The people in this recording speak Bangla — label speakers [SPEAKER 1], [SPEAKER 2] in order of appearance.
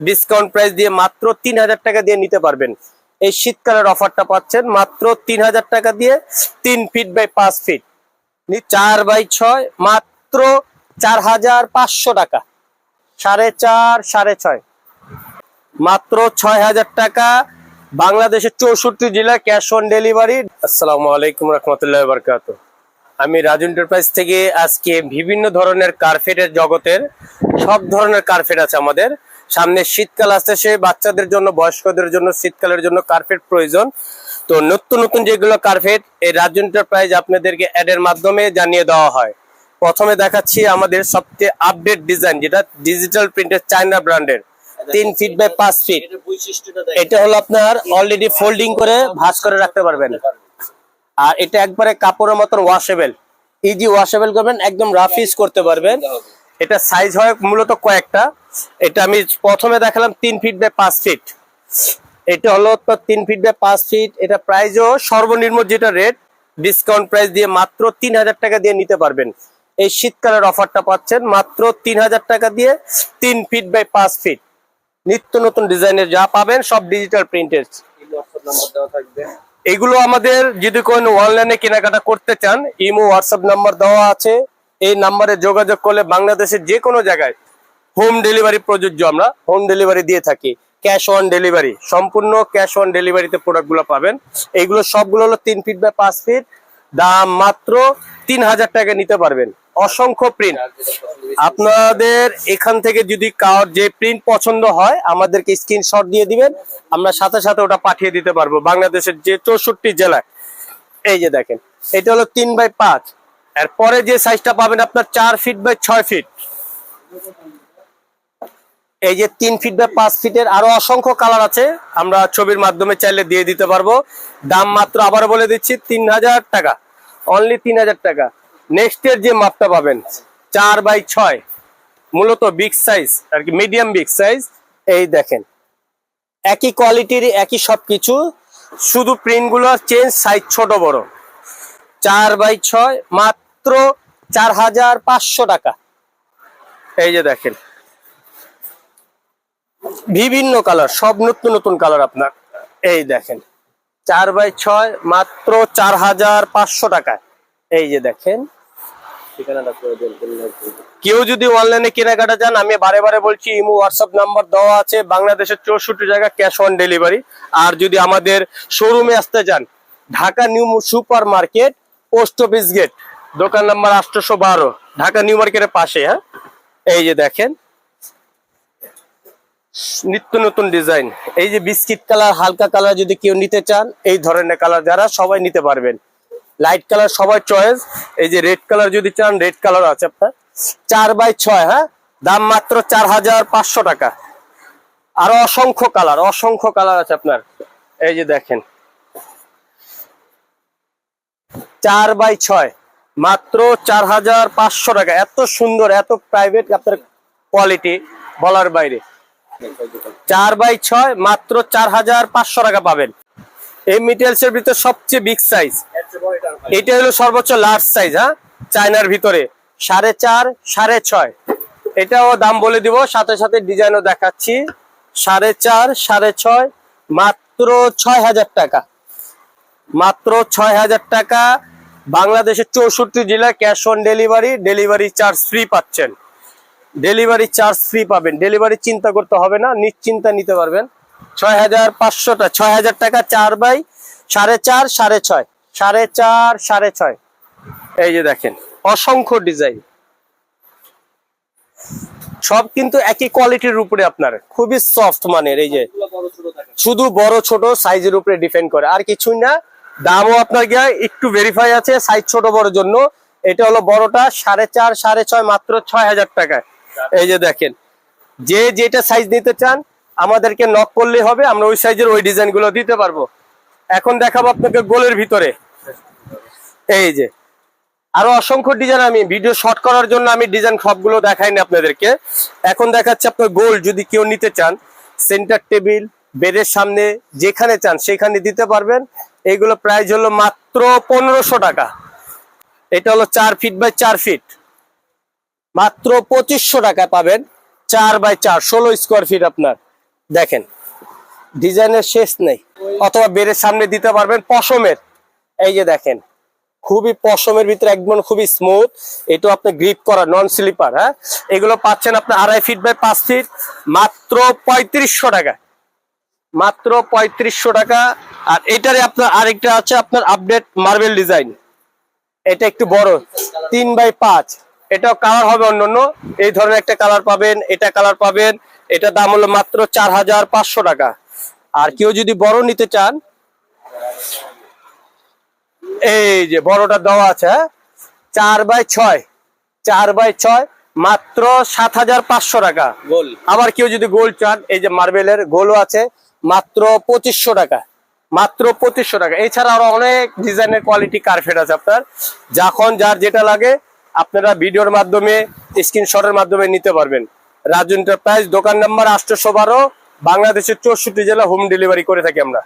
[SPEAKER 1] ডিসকাউন্ট প্রাইস দিয়ে মাত্র তিন হাজার টাকা দিয়ে নিতে পারবেন। এই শীতকালের অফারটা পাচ্ছেন মাত্র তিন হাজার টাকা দিয়ে তিন ফিট বাই পাঁচ ফিট চার বাই ছয়, মাত্র চার হাজার পাঁচশো টাকা। সাড়ে চার, সাড়ে ছয়। মাত্র ছয় হাজার টাকা বাংলাদেশের চৌষট্টি জেলা ক্যাশ অন ডেলিভারি আসসালামু আলাইকুম রহমতুল্লাহ বরকাত আমি রাজু এন্টারপ্রাইজ থেকে আজকে বিভিন্ন ধরনের কার্পেটের জগতের সব ধরনের কার্পেট আছে আমাদের। সামনে শীতকাল আসতেছে বাচ্চাদের জন্য বয়স্কদের জন্য শীতকালের জন্য কার্পেট প্রয়োজন। তো নতুন নতুন যেগুলো কার্পেট এই রাজু এন্টারপ্রাইজ আপনাদেরকে অ্যাডের মাধ্যমে জানিয়ে দেওয়া হয়। প্রথমে দেখাচ্ছি আমাদের সবচেয়ে আপডেট ডিজাইন যেটা ডিজিটাল প্রিন্টের চায়না ব্র্যান্ডের তিন ফিট বাই পাঁচ ফিট এটা হলো আপনার অলরেডি ফোল্ডিং করে ভাঁজ করে রাখতে পারবেন। আর এটা একবারে কাপড়ের মতন ওয়াশেবল ইজি ওয়াশেবল করবেন একদম রাফ ইউজ করতে পারবেন। এটা সাইজ হয় মূলত কয়েকটা। এটা আমি প্রথমে দেখালাম তিন ফিট বাই পাঁচ ফিট এটা হলো তিন ফিট বাই পাঁচ ফিট এটা প্রাইসও সর্বনিম্ন যেটা রেট ডিসকাউন্ট প্রাইস দিয়ে মাত্র তিন হাজার টাকা দিয়ে নিতে পারবেন। এই শীতকালের অফারটা পাচ্ছেন মাত্র তিন হাজার টাকা দিয়ে তিন ফিট বাই পাঁচ ফিট নিত্য নতুন ডিজাইনের যা পাবেন সব ডিজিটাল প্রিন্টের এগুলো আমাদের যদি কোন অনলাইনে কেনাকাটা করতে চান, ইমো হোয়াটসঅ্যাপ নাম্বার দেওয়া আছে। এই নাম্বারে যোগাযোগ করলে বাংলাদেশের যে কোনো জায়গায় হোম ডেলিভারি প্রযোজ্য আমরা, হোম ডেলিভারি দিয়ে থাকি। ক্যাশ অন ডেলিভারি, সম্পূর্ণ ক্যাশ অন ডেলিভারিতে প্রোডাক্টগুলো পাবেন। এইগুলো সবগুলো হলো তিন ফিট বাই পাঁচ ফিট, দাম মাত্র তিন হাজার টাকা নিতে পারবেন। অসংখ্য প্রিন্ট আপনাদের এখান থেকে যদি কার যে প্রিন্ট পছন্দ হয়, আমাদেরকে স্ক্রিনশট দিয়ে দিবেন। আমরা সাথে সাথে ওটা পাঠিয়ে দিতে পারব বাংলাদেশের যে চৌষট্টি জেলায়। এই যে দেখেন, এটা হলো তিন বাই পাঁচ। এর পরে যে সাইজটা পাবেন আপনার চার ফিট বাই ছয় ফিট। এই যে তিন ফিট বা পাঁচ ফিটের আরও অসংখ্য কালার আছে, আমরা ছবির মাধ্যমে চাইলে দিয়ে দিতে পারব। দাম মাত্র আবার বলে দিচ্ছি, তিন হাজার টাকা। অনলি তিন হাজার টাকা। নেক্সট এর যে মাপটা পাবেন, চার বাই ছয়, মূলত বিগ সাইজ আর কি মিডিয়াম বিগ সাইজ এই দেখেন। একই কোয়ালিটির একই সব কিছু শুধু প্রিন্টগুলো চেঞ্জ সাইজ ছোট বড়। চার বাই ছয়, মাত্র চার হাজার পাঁচশো টাকা। এই যে দেখেন বিভিন্ন কালার, সব নতুন নতুন কালার আপনার। এই দেখেন, চার বাই ছয় মাত্র চার হাজার পাঁচশো টাকায়। এই যে দেখেন কেউ যদি অনলাইনে কেনাকাটা যান, আমি বারে বারে বলছি, ইমো হোয়াটসঅ্যাপ নাম্বার দেওয়া আছে, বাংলাদেশের চৌষট্টি জায়গা ক্যাশ অন ডেলিভারি আর যদি আমাদের শোরুমে আসতে চান Dhaka new super market post office gate, দোকান নাম্বার আটশোশো বারো, ঢাকা নিউ মার্কেটের পাশে হ্যাঁ? এই যে দেখেন নিত্য নতুন ডিজাইন। এই যে বিস্কিট কালার, হালকা কালার যদি কেউ নিতে চান, এই ধরনের কালার যারা, সবাই নিতে পারবেন। লাইট কালার সবাই চয়েস। এই যে রেড কালার যদি চান, রেড কালার আছে আপনার। চার বাই ছয় হ্যাঁ? দাম মাত্র চার হাজার পাঁচশো টাকা। আরও অসংখ্য কালার অসংখ্য কালার আছে আপনার। এই যে দেখেন। চার বাই ছয়, মাত্র চার হাজার পাঁচশো টাকা। এত সুন্দর, এত প্রাইভেট আপনার কোয়ালিটি বলার বাইরে। চার বাই ছয়, মাত্র চার হাজার পাঁচশো টাকা পাবেন। এই মেটেরিয়ালস এর ভিতরে সবচেয়ে বিগ সাইজ এটা হলো সর্বোচ্চ লার্জ সাইজ হ্যাঁ? চায়নার ভিতরে। সাড়ে চার, সাড়ে ছয়। এটাও দাম বলে দিব, সাথে সাথে ডিজাইনও দেখাচ্ছি। সাড়ে চার, সাড়ে ছয়, মাত্র ছয় হাজার টাকা। মাত্র ছয় হাজার টাকা। বাংলাদেশের চৌষট্টি জেলা cash on delivery delivery charge free পাচ্ছেন। ডেলিভারি চার্জ ফ্রি পাবেন। ডেলিভারি চিন্তা করতে হবে না, নিশ্চিন্তা নিতে পারবেন। ছয় হাজার পাঁচশোটা ছয় হাজার টাকা চার বাই সাড়ে চার, সাড়ে ছয়। সাড়ে চার, সাড়ে ছয়। এই যে দেখেন, অসংখ্য ডিজাইন। সব কিন্তু একই কোয়ালিটির উপরে আপনার, খুবই সফট মানের, এই যে। শুধু বড়, ছোট, সাইজের উপরে ডিপেন্ড করে। আর কিছুই না, দামও আপনার গিয়ে একটু ভেরিফাই আছে সাইজ ছোট বড় জন্য। এটা হলো বড়টা সাড়ে চার, সাড়ে ছয়, মাত্র ছয় হাজার টাকায়। এই যে দেখেন, যে যেটা সাইজ নিতে চান, আমাদেরকে নক করলেই হবে, আমরা ওই সাইজের ওই ডিজাইনগুলো দিতে পারব। এখন দেখাবো আপনাকে গোলের ভিতরে। এই যে, আরও অসংখ্য ডিজাইন আমি ভিডিও শর্ট করার জন্য আমি ডিজাইন সবগুলো দেখাইনি আপনাদেরকে। এখন দেখাচ্ছে আপনার গোল যদি কেউ নিতে চান সেন্টার টেবিল বেডের সামনে, যেখানে চান, সেখানে দিতে পারবেন। এইগুলো প্রাইস হলো মাত্র পনেরোশো টাকা। এটা হলো চার ফিট বাই চার ফিট মাত্র পঁচিশশো টাকা পাবেন চার বাই চার, ষোলো স্কোয়ার ফিট আপনার। দেখেন, ডিজাইনের শেষ নেই। অথবা বেড়ের সামনে দিতে পারবেন পশমের। এই যে দেখেন, খুবই পশমের ভিতরে একদম খুবই স্মুথ এটা আপনি গ্রিপ করা নন স্লিপার হ্যাঁ? এগুলো পাচ্ছেন আপনি আড়াই ফিট বাই পাঁচ ফিট মাত্র পঁয়ত্রিশশো টাকা। মাত্র পঁয়ত্রিশশো টাকা। আর এটারে আপনার আরেকটা আছে আপনার আপডেট মার্বেল ডিজাইন এটা একটু বড়, তিন বাই পাঁচ। এটাও কালার হবে অন্যান্য। এই ধরনের একটা কালার পাবেন এটা কালার পাবেন এটা দাম হলো মাত্র চার হাজার পাঁচশো টাকা। আর কেউ যদি বড় নিতে চান এই যে বড়টা দেওয়া আছে হ্যাঁ? চার বাই ছয় চার বাই ছয় মাত্র সাত হাজার পাঁচশো টাকা।
[SPEAKER 2] গোল।
[SPEAKER 1] আবার কেউ যদি গোল চান এই যে মার্বেলের গোলও আছে মাত্র পঁচিশশো টাকা মাত্র পঁচিশশো টাকা। এছাড়া আরও অনেক ডিজাইনের কোয়ালিটি কার্পেট আছে আপনার। যখন যার যেটা লাগে আপনারা ভিডিওর মাধ্যমে, স্ক্রিনশটের মাধ্যমে নিতে পারবেন। রাজু এন্টারপ্রাইজ দোকান নাম্বার আটশোশো বারো বাংলাদেশের চৌষট্টি জেলা হোম ডেলিভারি করে থাকি আমরা।